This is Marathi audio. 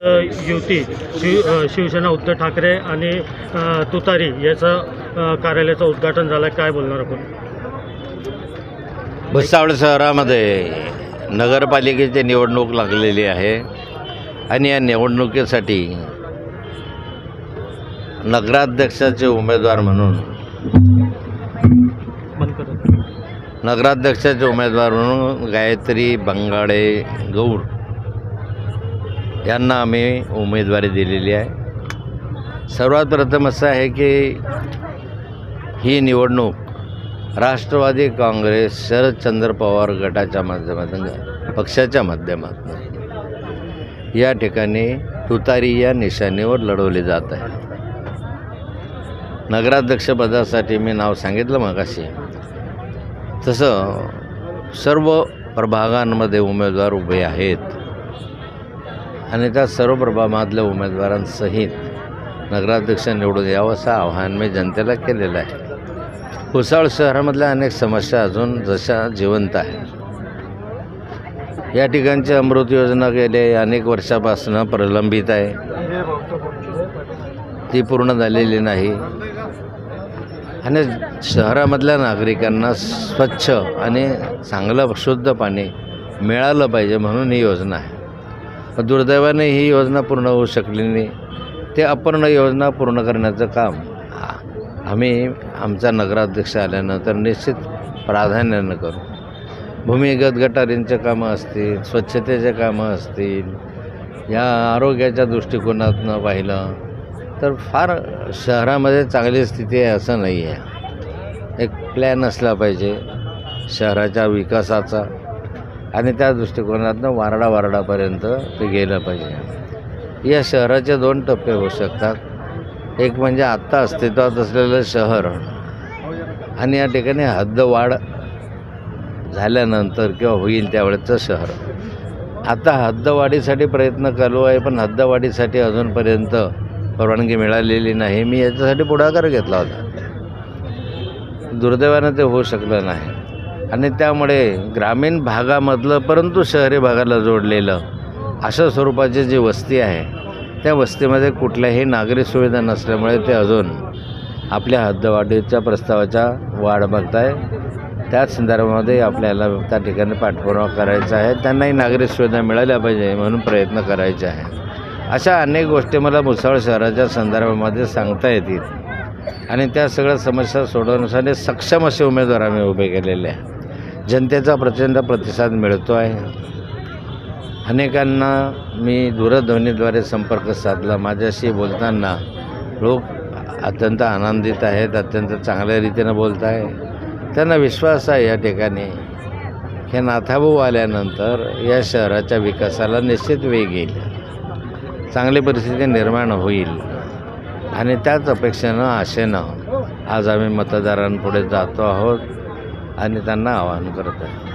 युती शिव शिवसेना उद्धव ठाकरे आणि तुतारी याचं कार्यालयाचं उद्घाटन झालं काय बोलणार आपण? भुसावळ शहरामध्ये नगरपालिकेची निवडणूक लागलेली आहे आणि या निवडणुकीसाठी नगराध्यक्षाचे उमेदवार म्हणून नगराध्यक्षाचे उमेदवार म्हणून गायत्री बंगाडे गौर यांना आम्ही उमेदवारी दिलेली आहे. सर्वात प्रथम असं आहे की ही निवडणूक राष्ट्रवादी काँग्रेस शरदचंद्र पवार गटाच्या माध्यमातून पक्षाच्या माध्यमातून या ठिकाणी तुतारी या निशाणीवर लढवली जात आहे. नगराध्यक्षपदासाठी मी नाव सांगितलं मगाशी. तसं सर्व प्रभागांमध्ये उमेदवार उभे आहेत. आणि त्या सर्व प्रभागामधल्या उमेदवारांसहित नगराध्यक्ष निवडून यावं असं आव्हान मी जनतेला केलेलं आहे. भुसावळ शहरामधल्या अनेक समस्या अजून जशा जिवंत आहेत. या ठिकाणची अमृत योजना गेले अनेक वर्षापासून प्रलंबित आहे. ती पूर्ण झालेली नाही. आणि शहरामधल्या नागरिकांना स्वच्छ आणि चांगलं शुद्ध पाणी मिळालं पाहिजे म्हणून ही योजना आहे. दुर्दैवाने ही योजना पूर्ण होऊ शकली नाही. ते अपूर्ण योजना पूर्ण करण्याचं काम आम्ही आमचा नगराध्यक्ष आल्यानंतर निश्चित प्राधान्यानं करू. भूमिगत गटारींचे कामं असतील स्वच्छतेचे कामं असतील या आरोग्याच्या दृष्टिकोनातनं पाहिलं तर फार शहरामध्ये चांगली स्थिती आहे असं नाही आहे. एक प्लॅन असला पाहिजे शहराच्या विकासाचा. आणि त्या दृष्टिकोनातनं वारडा वारडापर्यंत ते गेलं पाहिजे. या शहराचे दोन टप्पे होऊ शकतात. एक म्हणजे आत्ता अस्तित्वात असलेलं शहर आणि या ठिकाणी हद्दवाढ झाल्यानंतर किंवा होईल त्यावेळेचं शहर. आता हद्दवाढीसाठी प्रयत्न चालू आहे पण हद्दवाढीसाठी अजूनपर्यंत परवानगी मिळालेली नाही. मी याच्यासाठी पुढाकार घेतला होता. दुर्दैवानं ते होऊ शकलं नाही. आणि त्यामुळे ग्रामीण भागामधलं परंतु शहरी भागाला जोडलेलं अशा स्वरूपाची जी वस्ती आहे त्या वस्तीमध्ये कुठल्याही नागरी सुविधा नसल्यामुळे ते अजून आपल्या हद्दवाढीच्या प्रस्तावाच्या वाढ बघताय. त्याच संदर्भामध्ये आपल्याला त्या ठिकाणी पाठपुरावा करायचा आहे. त्यांनाही नागरी सुविधा मिळाल्या पाहिजे म्हणून प्रयत्न करायचे आहे. अशा अनेक गोष्टी मला मुसळ शहराच्या संदर्भामध्ये सांगता येतील. आणि त्या सगळ्या समस्या सोडवण्यासाठी सक्षम असे उमेदवार आम्ही उभे केलेले आहे. जनतेचा प्रचंड प्रतिसाद मिळतो आहे. अनेकांना मी दूरध्वनीद्वारे संपर्क साधला. माझ्याशी बोलताना लोक अत्यंत आनंदित आहेत अत्यंत चांगल्या रीतीनं बोलत आहे त्यांना विश्वास आहे या ठिकाणी. हे नाथाभाऊ आल्यानंतर या शहराच्या विकासाला निश्चित वेग येईल. चांगली परिस्थिती निर्माण होईल. आणि त्याच अपेक्षेनं आशेनं आज आम्ही मतदारांपुढे जातो आहोत. आणि त्यांना आवाहन करत आहे.